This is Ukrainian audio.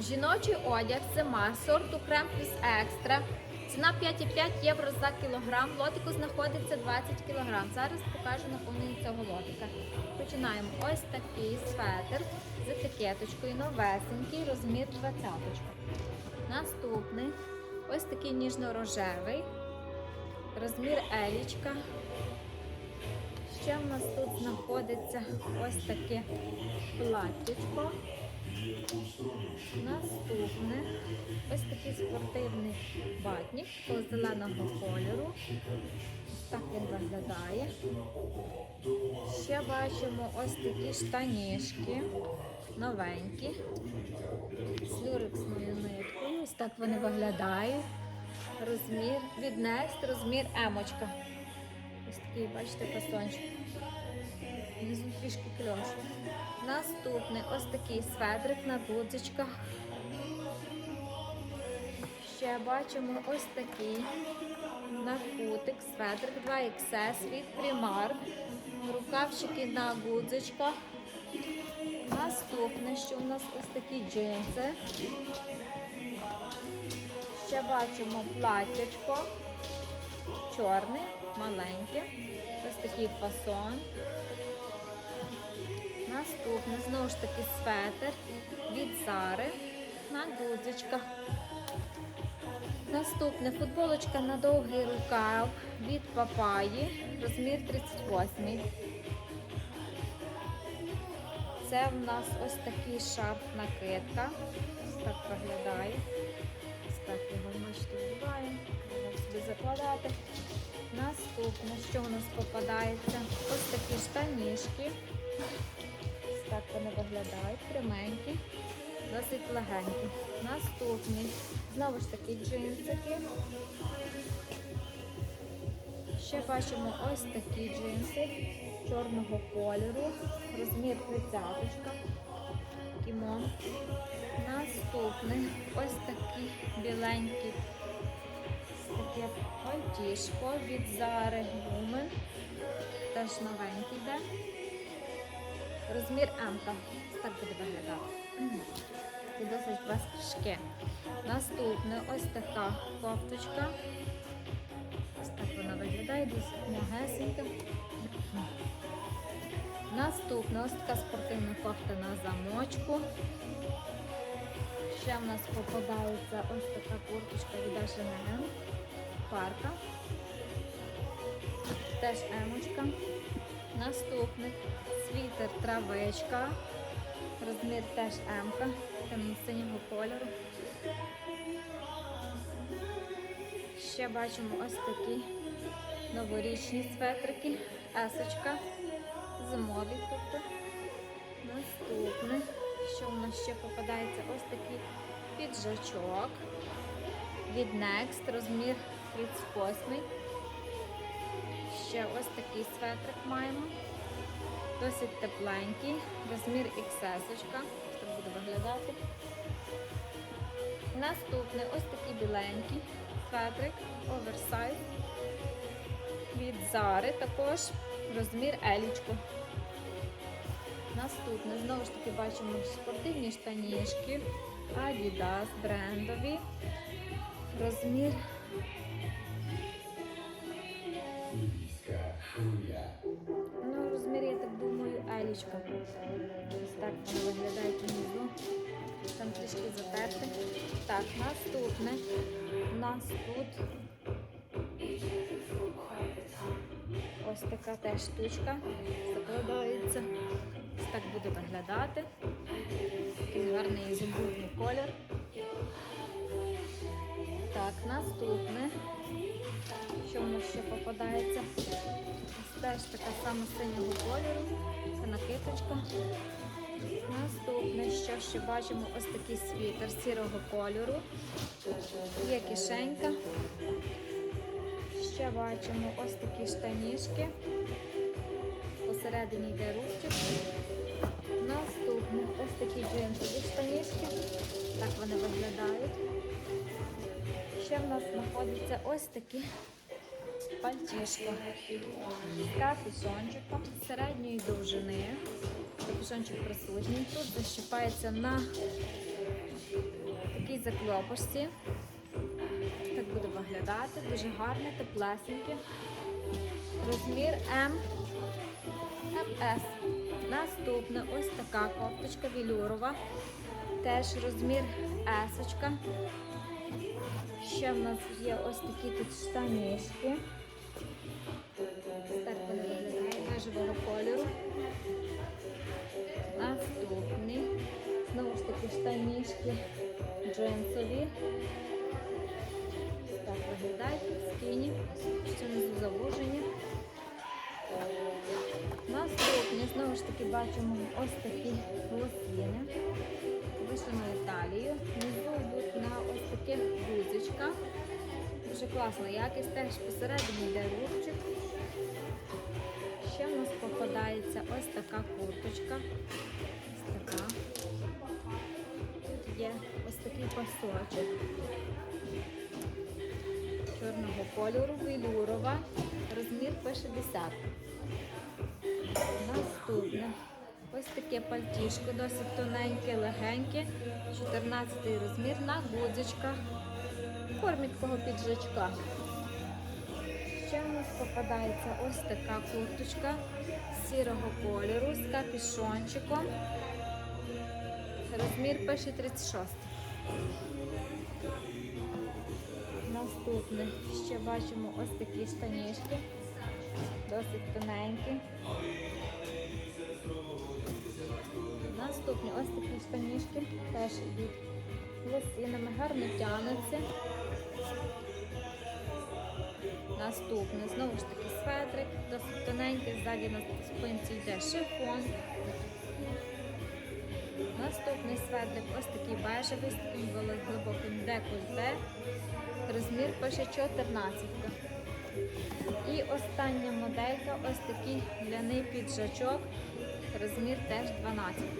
Жіночий одяг зима сорту крем плюс екстра. Ціна 5,5 євро за кілограм. Лотику знаходиться 20 кілограм. Зараз покажу наповнення цього лотика. Починаємо ось такий светр з етикеточкою, новесенький, розмір 20. Наступний ось такий ніжно-рожевий, розмір елічка. Ще в нас тут знаходиться ось таке платтячко. Наступне ось такий спортивний батник зеленого кольору. Так він виглядає. Ще бачимо ось такі штанішки, новенькі, з люрексною ниткою. Ось так вони виглядають. Розмір від розмір емочка. Ось такий, бачите, фасончик. Внизу трішки кльош. Наступний ось такий светрик на гудзичках. Ще бачимо ось такий накутик, светрик 2XS від Primark. Рукавчики на гудзичках. Наступне, що у нас ось такі джинси. Ще бачимо платтячко. Чорне, маленьке. Ось такий фасон. Наступне, знову ж таки, светр від Зари на гудзичках. Наступне футболочка на довгий рукав від Папаї, розмір 38. Це в нас ось такий шарф накидка. Ось так виглядає. Ось так його закладати. Наступне, що у нас попадається? Ось такі штанішки. Так вони виглядають, пряменькі, досить легенькі. Наступні, знову ж таки, джинсики. Ще бачимо ось такі джинси чорного кольору, розмір 30 кімон. Наступний ось такий біленький ось таке пальтішко від Зари Women. Теж новенький йде. Розмір М. Так буде виглядати. Це досить важке. Наступне ось така кофточка. Ось так вона виглядає, досить м'ягесенька. Наступна ось така спортивна кофта на замочку. Ще в нас попадається ось така курточка від H&M. Парка. Теж емочка. Наступний світер травичка. Розмір теж М-ка, темно-синього кольору. Ще бачимо ось такі новорічні светрики. Есочка. Зимові тобто. Наступне, що в нас ще попадається, ось такий піджачок від Next, розмір 38. Ще ось такий светрик маємо. Досить тепленький, розмір XS. Так буде виглядати. Наступний ось такий біленький светрик, оверсайз від Зари, також розмір елічко. Наступне, знову ж таки, бачимо спортивні штанішки, Adidas брендові, розмір Ну, розмір, я так думаю, елічка. Ось так воно виглядає внизу. Там трішки затерте. Так, наступне. У нас тут ось така теж штучка. Закладається. Ось так буде виглядати. Такий гарний ізумрудний колір. Так, наступне. Нас ще попадається? Ось теж така сама синього кольору. Це накидочка. Наступне, що ще бачимо, ось такий світер сірого кольору. Є кишенька. Ще бачимо ось такі штанішки. Посередині йде рубчик. Наступне ось такі джинсові штанішки. Так вони виглядають. Ще в нас знаходиться ось такі пальтішко з капюшончиком середньої довжини. Капюшончик присутній. Тут защіпається на такій закльопочці. Так буде виглядати. Дуже гарне, теплесеньке. Розмір М. МС. Наступна ось така кофточка вілюрова. Теж розмір есочка. Ще в нас є ось такі тут штанішки. Так вони виглядають бежевого кольору. Наступний. Знову ж таки штанішки джинсові. Так виглядають скині, ще не завужені. Знову ж таки, бачимо ось такі лосіни. Вишеною талією. Внизу йдуть на ось таких гудзичках. Дуже класна якість, теж посередині йде рубчик. Ще в нас попадається ось така курточка. Ось така. Тут є ось такий пасочок чорного кольору, велюрова, розмір П60. Наступне. Ось таке пальтішко, досить тоненьке, легеньке, 14 розмір на гудзичках, в формі такого піджачка. Ще в нас попадається ось така курточка сірого кольору з капюшончиком. Розмір П36. Наступне ще бачимо ось такі штанішки, досить тоненькі. Наступні ось такі штанішки теж йдуть лосинами, гарно тянуться. Наступне, знову ж таки, светрик, досить тоненький, ззаді на спинці йде шифон. Наступний светрик ось такий бежевий, з таким вели- глибоким декольте. Розмір пише 14. І остання моделька ось такий ляний піджачок. Розмір теж 12.